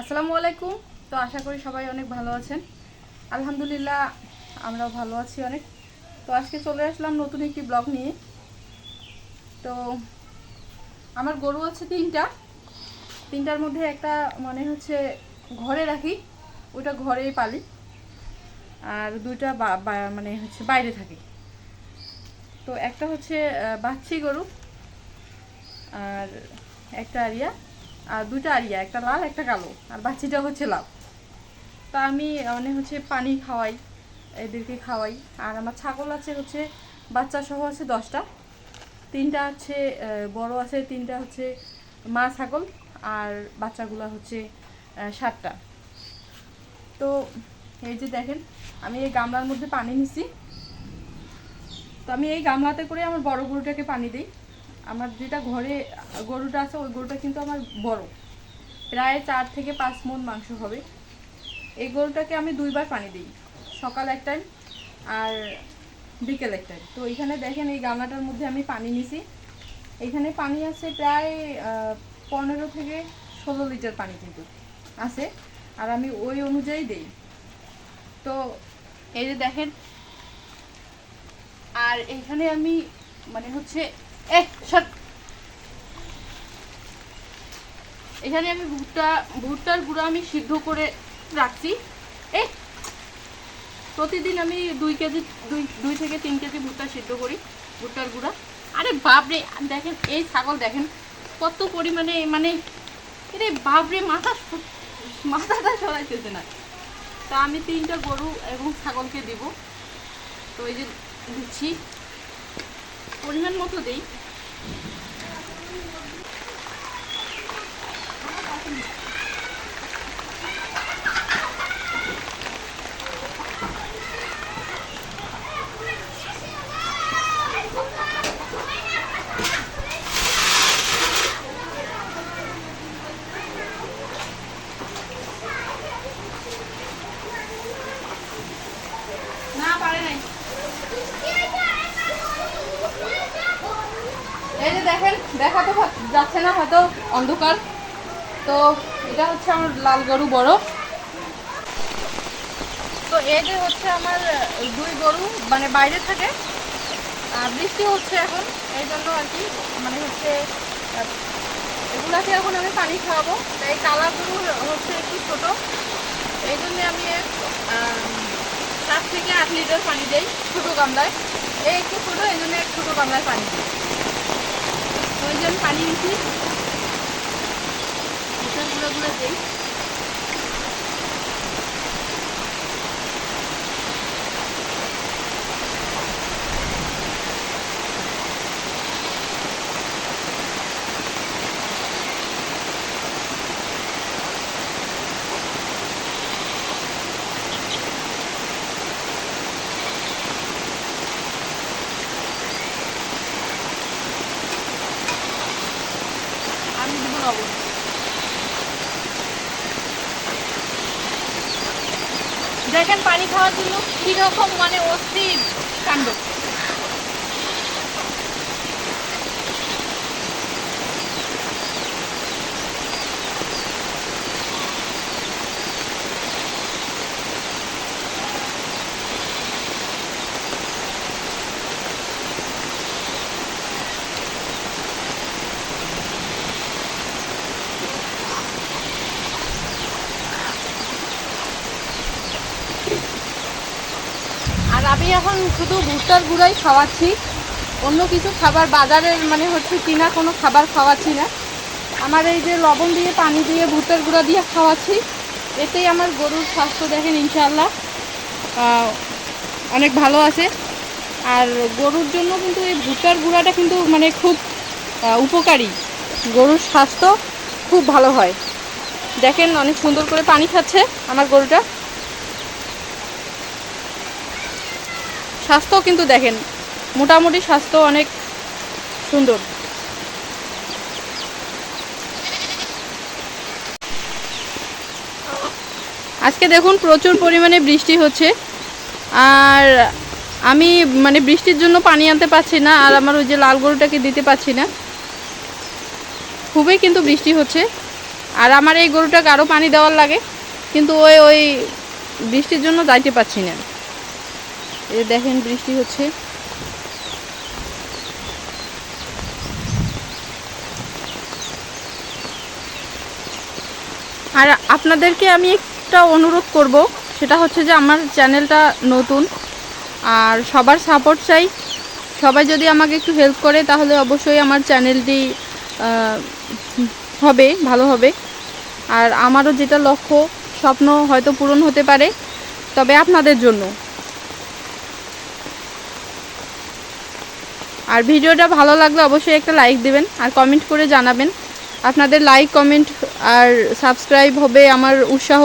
আসসালামু আলাইকুম। তো আশা করি সবাই অনেক ভালো আছেন। আলহামদুলিল্লাহ, আমরাও ভালো আছি অনেক। তো আজকে চলে আসলাম নতুন একটি ব্লগ নিয়ে। তো আমার গরু আছে তিনটা। তিনটার মধ্যে একটা মনে হচ্ছে ঘরে রাখি ওটা ঘরেই পালি। আর দুইটা মানে হচ্ছে বাইরে থাকি। তো একটা হচ্ছে বাচ্চি গরু, আর একটা আরিয়া, আর দুটা আরিয়া, একটা লাল, একটা কালো, আর বাচ্চিটা হচ্ছে লাল তা আমি মানে হচ্ছে পানি খাওয়াই, এদেরকে খাওয়াই। আর আমার ছাগল আছে হচ্ছে বাচ্চা সহ আছে দশটা। তিনটা হচ্ছে বড় আছে, তিনটা হচ্ছে মা ছাগল আর বাচ্চাগুলো হচ্ছে সাতটা। তো এই যে দেখেন, আমি এই গামলার মধ্যে পানি নিছি। তো আমি এই গামলাতে করে আমার বড় গরুটাকে পানি দিই। আমার যেটা ঘরে গরুটা আছে, ওই গরুটা কিন্তু আমার বড়। প্রায় চার থেকে পাঁচ মন মাংস হবে। এই গরুটাকে আমি দুইবার পানি দিই, সকাল এক টাইম আর বিকেল এক টাইম তো এখানে দেখেন এই গামলাটার মধ্যে আমি পানি নিছি। এখানে পানি আছে প্রায় পনেরো থেকে ষোলো লিটার পানি কিন্তু আছে। আর আমি ওই অনুযায়ী দেই। তো এই যে দেখেন, আর এখানে আমি মানে হচ্ছে এ সর। এখানে আমি ভুট্টা, ভুট্টার গুঁড়ো আমি সিদ্ধ করে রাখছি। এ প্রতিদিন আমি দুই কেজি, দুই দুই থেকে তিন কেজি ভুট্টা সিদ্ধ করি, ভুট্টার গুঁড়া। আরে বাপরে, দেখেন, এই ছাগল দেখেন, কত পরিমাণে মানে আরে বাপরে, মাথা মাথাটা সরাইতেছে না। তা আমি তিনটা গরু এবং ছাগলকে দিব। তো এই যে দিচ্ছি। পরিমাণ মতো দেই না পারে নাই এই যে দেখেন, দেখা তো যাচ্ছে না, হয়তো অন্ধকার। তো এটা হচ্ছে আমার লাল গরু বড়। তো এই যে হচ্ছে আমার দুই গরু মানে বাইরে থাকে। বৃষ্টি হচ্ছে এখন, এই জন্য আর কি মানে হচ্ছে এগুলাকে এখন আমি পানি খাওয়াবো। এই কালা গরু হচ্ছে একটু ছোট। এই জন্য আমি সাত থেকে আট লিটার পানি দেই ছোটো গামলায়। এই একটু ছোটো, এই জন্য এক ছোটো গামলায় পানি দিই। ওই জন্য পানি দিচ্ছি গুঁড়ো গুঁড়ো দিই আমি অবস্থা দেখেন পানি খাওয়ার জন্য কীরকম মানে অস্থির কাণ্ড। আমি এখন শুধু ভুট্টার গুঁড়াই খাওয়াচ্ছি। অন্য কিছু খাবার বাজারের মানে হচ্ছে কিনা কোনো খাবার খাওয়াচ্ছি না। আমার এই যে লবণ দিয়ে, পানি দিয়ে, ভুট্টার গুঁড়া দিয়ে খাওয়াচ্ছি। এতেই আমার গরুর স্বাস্থ্য দেখেন ইনশাল্লাহ অনেক ভালো আছে। আর গরুর জন্য কিন্তু এই ভুট্টার গুঁড়াটা কিন্তু মানে খুব উপকারী। গরুর স্বাস্থ্য খুব ভালো হয়। দেখেন অনেক সুন্দর করে পানি খাচ্ছে আমার গরুটা। স্বাস্থ্য কিন্তু দেখেন, মোটামুটি স্বাস্থ্য অনেক সুন্দর। আজকে দেখুন প্রচুর পরিমাণে বৃষ্টি হচ্ছে, আর আমি মানে বৃষ্টির জন্য পানি আনতে পারছি না, আর আমার ওই যে লাল গরুটাকে দিতে পারছি না। খুবই কিন্তু বৃষ্টি হচ্ছে, আর আমার এই গরুটাকে আরও পানি দেওয়ার লাগে, কিন্তু ওই ওই বৃষ্টির জন্য যাইতে পারছি না। এই দেখেন বৃষ্টি হচ্ছে। আর আপনাদেরকে আমি একটা অনুরোধ করব, সেটা হচ্ছে যে আমার চ্যানেলটা নতুন, আর সবার সাপোর্ট চাই। সবাই যদি আমাকে একটু হেল্প করে, তাহলে অবশ্যই আমার চ্যানেলটি হবে, ভালো হবে। আর আমারও যেটা লক্ষ্য, স্বপ্ন হয়তো পূরণ হতে পারে, তবে আপনাদের জন্য। আর ভিডিওটা ভালো লাগলে অবশ্যই একটা লাইক দিবেন আর কমেন্ট করে জানাবেন। আপনাদের লাইক কমেন্ট আর সাবস্ক্রাইব হবে আমার উৎসাহ।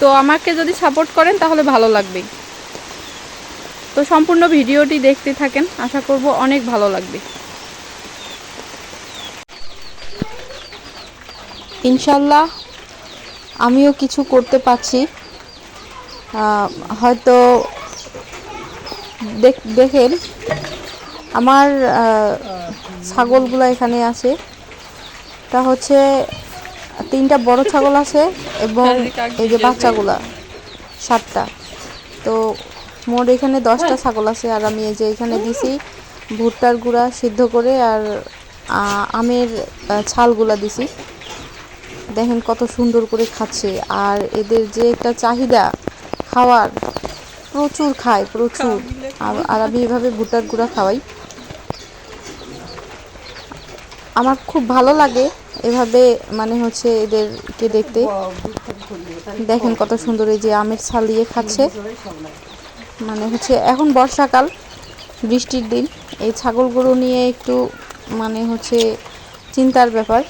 তো আমাকে যদি সাপোর্ট করেন তাহলে ভালো লাগবে। তো সম্পূর্ণ ভিডিওটি দেখতে থাকেন। আশা করব অনেক ভালো লাগবে। ইনশাল্লাহ আমিও কিছু করতে পারছি। হয়তো দেখেন আমার ছাগলগুলো এখানে আছে। তা হচ্ছে তিনটা বড় ছাগল আছে এবং এই যে বাচ্চাগুলা সাতটা। তো মোট এখানে দশটা ছাগল আছে আর আমি এই যে এখানে দিছি ভুট্টার গুঁড়া সিদ্ধ করে আর আমের ছালগুলা দিছি। দেখেন কত সুন্দর করে খাচ্ছে। আর এদের যে একটা চাহিদা খাওয়ার প্রচুর খায় প্রচুর। আর- আমি এভাবে ভুট্টার গুঁড়া খাওয়াই। আমার খুব ভালো লাগে এভাবে মানে হচ্ছে এদেরকে দেখতে। দেখেন কত সুন্দর এই যে আমের ছাল দিয়ে খাচ্ছে। মানে হচ্ছে এখন বর্ষাকাল, বৃষ্টির দিন। এই ছাগলগুলো নিয়ে একটু মানে হচ্ছে চিন্তার ব্যাপার।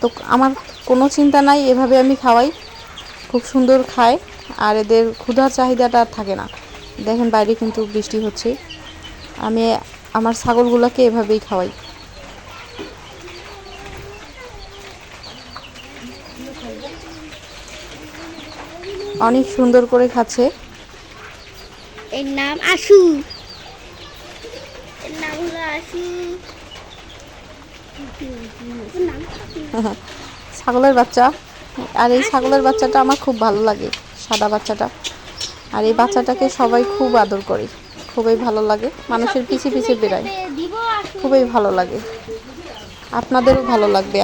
তো আমার কোনো চিন্তা নাই, এভাবে আমি খাওয়াই। খুব সুন্দর খায়, আর এদের ক্ষুধার চাহিদাটা থাকে না। দেখেন বাইরে কিন্তু বৃষ্টি হচ্ছে। আমি আমার ছাগলগুলোকে এভাবেই খাওয়াই। অনেক সুন্দর করে খাচ্ছে। এর নাম আশু। এর নাম হলো আশু। ছাগলের বাচ্চা। আর এই ছাগলের বাচ্চাটা আমার খুব ভালো লাগে সাদা বাচ্চাটা। আর এই বাচ্চাটাকে সবাই খুব আদর করে। খুবই ভালো লাগে। মানুষের পিছে পিছে বেড়ায়। খুবই ভালো লাগে। আপনাদেরও ভালো লাগবে।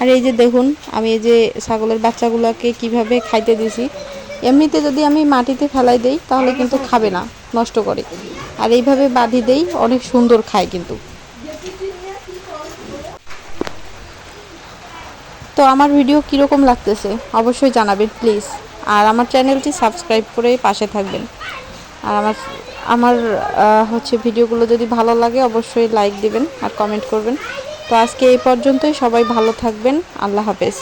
আর এই যে দেখুন আমি এই যে ছাগলের বাচ্চাগুলোকে কীভাবে খাইতে দিছি। এমনিতে যদি আমি মাটিতে ফেলাই দেই তাহলে কিন্তু খাবে না নষ্ট করে। আর এইভাবে বাঁধি দেই অনেক সুন্দর খায় কিন্তু। তো আমার ভিডিও কীরকম লাগতেছে, অবশ্যই জানাবেন প্লিজ আর আমার চ্যানেলটি সাবস্ক্রাইব করে পাশে থাকবেন। আর আমার আমার হচ্ছে ভিডিওগুলো যদি ভালো লাগে, অবশ্যই লাইক দিবেন আর কমেন্ট করবেন। তো আজকে এই পর্যন্তই, সবাই ভালো থাকবেন, আল্লাহ হাফেজ।